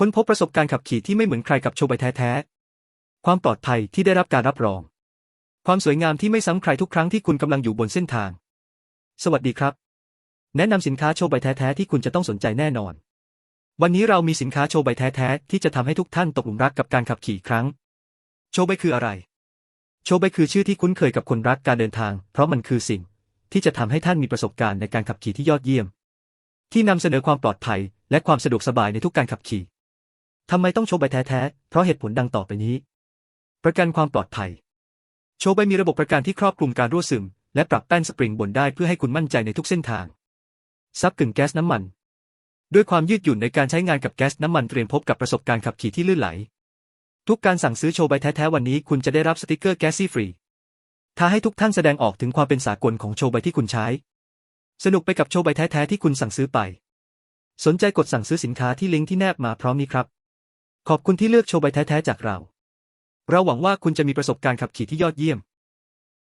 ค้นพบประสบการณ์ขับขี่ที่ไม่เหมือนใครกับโชว์ใบแท้ๆ ความปลอดภัยที่ได้รับการรับรอง ความสวยงามที่ไม่ซ้ำใครทุกครั้งที่คุณกำลังอยู่บนเส้นทาง สวัสดีครับ แนะนำสินค้าโชว์ใบแท้ๆที่คุณจะต้องสนใจแน่นอน วันนี้เรามีสินค้าโชว์ใบแท้ๆที่จะทำให้ทุกท่านตกหลุมรักกับการขับขี่ครั้ง โชว์ใบคืออะไร โชว์ใบคือชื่อที่คุ้นเคยกับคนรักการเดินทาง เพราะมันคือสิ่ง ที่จะทำให้ท่านมีประสบการณ์ในการขับขี่ที่ยอดเยี่ยม ที่นำเสนอความปลอดภัย และความสะดวกสบายในทุกการขับขี่ ทำไมต้องโชว์ใบแท้ๆ เพราะเหตุผลดังต่อไปนี้ ประกันความปลอดภัย โชว์ใบมีระบบประกันที่ครอบคลุมการรั่วซึม และปรับแป้นสปริงบนได้เพื่อให้คุณมั่นใจในทุกเส้นทาง ซับกึ่งแก๊สน้ำมัน ด้วยความยืดหยุ่นในการใช้งานกับแก๊สน้ำมันเตรียมพบกับประสบการณ์ขับขี่ที่ลื่นไหล ทุกการสั่งซื้อโชว์ใบแท้ๆวันนี้คุณจะได้รับสติกเกอร์แก๊สซี่ฟรีท้าให้ทุกท่านแสดงออกถึงความเป็นสากลของโชว์ใบที่คุณใช้ สนุกไปกับโชว์ใบแท้ๆที่คุณสั่งซื้อไป สนใจกดสั่งซื้อสินค้าที่ลิงก์ที่แนบมาพร้อมนี้ครับ ขอบคุณที่เลือกโชว์ใบแท้ๆจากเรา เราหวังว่าคุณจะมีประสบการณ์ขับขี่ที่ยอดเยี่ยม